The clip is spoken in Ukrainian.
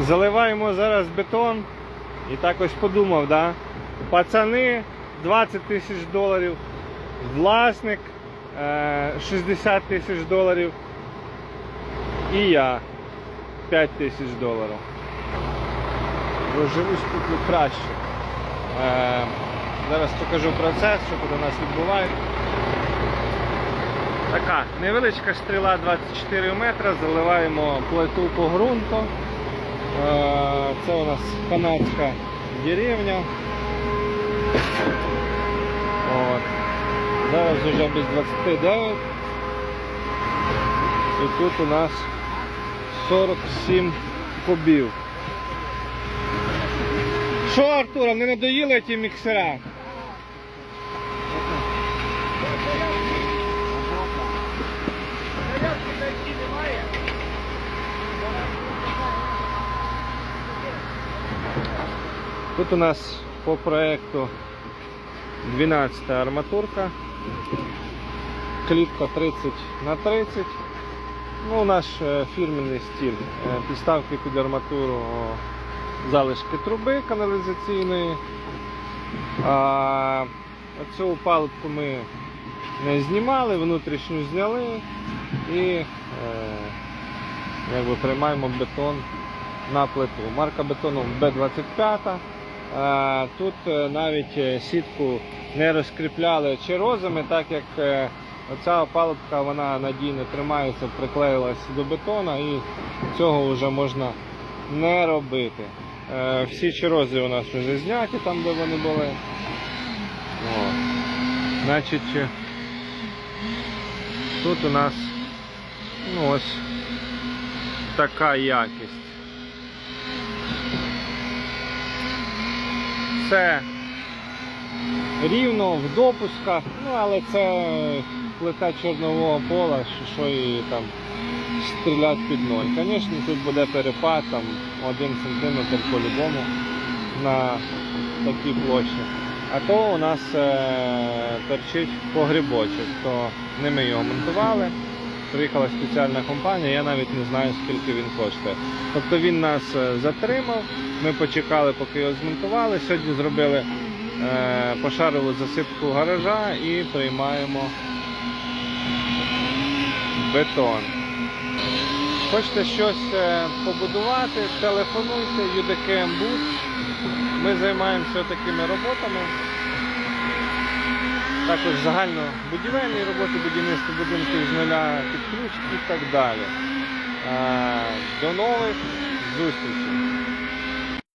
Заливаємо зараз бетон. І так ось подумав, да? пацани 20 тисяч доларів, власник е, 60 тисяч доларів і я 5 тисяч доларів. Живу тут краще. Е, зараз покажу процес, що тут у нас відбувається. Така невеличка стріла 24 метра, заливаємо плиту по ґрунту. Це у нас канадська деревня. От. Зараз вже без 29. І тут у нас 47 кубів. Що, Артура, не надоїли ті міксера? Тут у нас по проекту 12 арматурка, клітка 30 на 30. Ну, наш е, фірменний стіль. Е, Підставки під арматуру, залишки труби каналізаційної. А цю палубку ми не знімали, внутрішню зняли і е, якби приймаємо бетон на плиту. Марка бетону B25. Е, Тут е, навіть е, сітку не розкріпляли черозами, так як оця палубка вона надійно тримається, приклеїлась до бетона і цього вже можна не робити. Всі черози у нас вже зняті там, де вони були. От. Значить, тут у нас ну, ось така якість. Це рівно в допусках, ну але це плита чорнового пола, що, що і там стріляти під ноль. Звісно, тут буде перепад там 1 см по-любому на такій площі. А то у нас е, торчить погрібочок, то не ми його монтували. Приїхала спеціальна компанія, я навіть не знаю скільки він коштує. Тобто він нас е, затримав, ми почекали, поки його змонтували. Сьогодні зробили е, пошарову засипку гаража і приймаємо бетон. Хочете щось е, побудувати, телефонуйте, UDKM Bus. Ми займаємося такими роботами. Також загально будівельні роботи, будівництво будинків з нуля під і так далі. Е, До нових зустрічей!